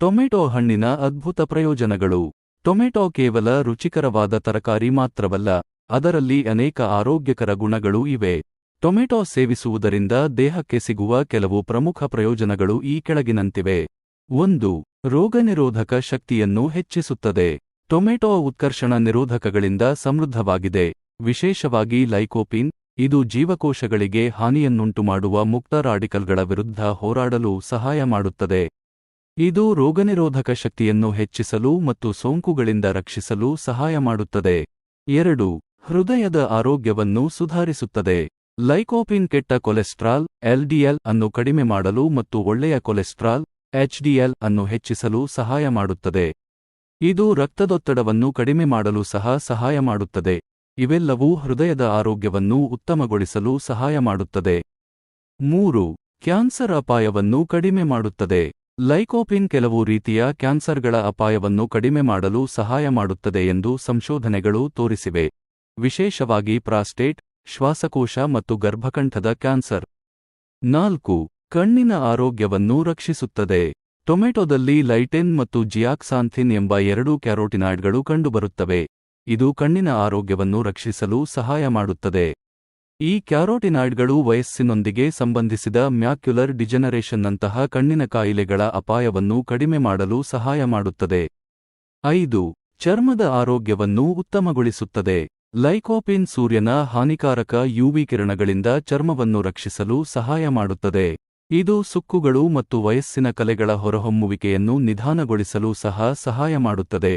Tomato ಹಣ್ಣಿನ ಅದ್ಭುತ ಪ್ರಯೋಜನಗಳು. ಟೊಮೆಟೊ ಕೇವಲ ರುಚಿಕರವಾದ ತರಕಾರಿ ಮಾತ್ರವಲ್ಲ, ಅದರಲ್ಲಿ ಅನೇಕ ಆರೋಗ್ಯಕರ ಗುಣಗಳೂ ಇವೆ. ಟೊಮೆಟೊ ಸೇವಿಸುವುದರಿಂದ ದೇಹಕ್ಕೆ ಸಿಗುವ ಕೆಲವು ಪ್ರಮುಖ ಪ್ರಯೋಜನಗಳು ಈ ಕೆಳಗಿನಂತಿವೆ. ಒಂದು, ರೋಗನಿರೋಧಕ ಶಕ್ತಿಯನ್ನು ಹೆಚ್ಚಿಸುತ್ತದೆ. ಟೊಮೆಟೊ ಉತ್ಕರ್ಷಣ ನಿರೋಧಕಗಳಿಂದ ಸಮೃದ್ಧವಾಗಿದೆ. ವಿಶೇಷವಾಗಿ ಲೈಕೋಪಿನ್, ಇದು ಜೀವಕೋಶಗಳಿಗೆ ಹಾನಿಯನ್ನುಂಟುಮಾಡುವ ಮುಕ್ತ ರಾಡಿಕಲ್ಗಳ ವಿರುದ್ಧ ಹೋರಾಡಲು ಸಹಾಯ ಮಾಡುತ್ತದೆ. ಇದು ರೋಗನಿರೋಧಕ ಶಕ್ತಿಯನ್ನು ಹೆಚ್ಚಿಸಲು ಮತ್ತು ಸೋಂಕುಗಳಿಂದ ರಕ್ಷಿಸಲು ಸಹಾಯ ಮಾಡುತ್ತದೆ. ಎರಡು, ಹೃದಯದ ಆರೋಗ್ಯವನ್ನು ಸುಧಾರಿಸುತ್ತದೆ. ಲೈಕೋಪಿನ್ ಕೆಟ್ಟ ಕೊಲೆಸ್ಟ್ರಾಲ್ ಎಲ್ಡಿಎಲ್ ಅನ್ನು ಕಡಿಮೆ ಮಾಡಲು ಮತ್ತು ಒಳ್ಳೆಯ ಕೊಲೆಸ್ಟ್ರಾಲ್ ಎಚ್ಡಿಎಲ್ ಅನ್ನು ಹೆಚ್ಚಿಸಲು ಸಹಾಯ ಮಾಡುತ್ತದೆ. ಇದು ರಕ್ತದೊತ್ತಡವನ್ನು ಕಡಿಮೆ ಮಾಡಲು ಸಹ ಸಹಾಯ ಮಾಡುತ್ತದೆ. ಇವೆಲ್ಲವೂ ಹೃದಯದ ಆರೋಗ್ಯವನ್ನು ಉತ್ತಮಗೊಳಿಸಲು ಸಹಾಯ ಮಾಡುತ್ತದೆ. ಮೂರು, ಕ್ಯಾನ್ಸರ್ ಅಪಾಯವನ್ನು ಕಡಿಮೆ ಮಾಡುತ್ತದೆ. ಲೈಕೋಪಿನ್ ಕೆಲವು ರೀತಿಯ ಕ್ಯಾನ್ಸರ್ಗಳ ಅಪಾಯವನ್ನು ಕಡಿಮೆ ಮಾಡಲು ಸಹಾಯ ಮಾಡುತ್ತದೆ ಎಂದು ಸಂಶೋಧನೆಗಳು ತೋರಿಸಿವೆ. ವಿಶೇಷವಾಗಿ ಪ್ರಾಸ್ಟೇಟ್, ಶ್ವಾಸಕೋಶ ಮತ್ತು ಗರ್ಭಕಂಠದ ಕ್ಯಾನ್ಸರ್. ನಾಲ್ಕು, ಕಣ್ಣಿನ ಆರೋಗ್ಯವನ್ನು ರಕ್ಷಿಸುತ್ತದೆ. ಟೊಮೆಟೊದಲ್ಲಿ ಲೈಟೆನ್ ಮತ್ತು ಜಿಯಾಕ್ಸಾಂಥಿನ್ ಎಂಬ ಎರಡು ಕ್ಯಾರೋಟಿನಾಯ್ಡ್ಗಳು ಕಂಡುಬರುತ್ತವೆ. ಇದು ಕಣ್ಣಿನ ಆರೋಗ್ಯವನ್ನು ರಕ್ಷಿಸಲು ಸಹಾಯ ಮಾಡುತ್ತದೆ. ಈ ಕ್ಯಾರೋಟಿನಾಯ್ಡ್ಗಳು ವಯಸ್ಸಿನೊಂದಿಗೆ ಸಂಬಂಧಿಸಿದ ಮ್ಯಾಕ್ಯುಲರ್ ಡಿಜನರೇಷನ್ನಂತಹ ಕಣ್ಣಿನ ಕಾಯಿಲೆಗಳ ಅಪಾಯವನ್ನು ಕಡಿಮೆ ಮಾಡಲು ಸಹಾಯ ಮಾಡುತ್ತದೆ. ಐದು, ಚರ್ಮದ ಆರೋಗ್ಯವನ್ನು ಉತ್ತಮಗೊಳಿಸುತ್ತದೆ. ಲೈಕೋಪಿನ್ ಸೂರ್ಯನ ಹಾನಿಕಾರಕ ಯುವಿ ಕಿರಣಗಳಿಂದ ಚರ್ಮವನ್ನು ರಕ್ಷಿಸಲು ಸಹಾಯ ಮಾಡುತ್ತದೆ. ಇದು ಸುಕ್ಕುಗಳು ಮತ್ತು ವಯಸ್ಸಿನ ಕಲೆಗಳ ಹೊರಹೊಮ್ಮುವಿಕೆಯನ್ನು ನಿಧಾನಗೊಳಿಸಲು ಸಹ ಸಹಾಯ ಮಾಡುತ್ತದೆ.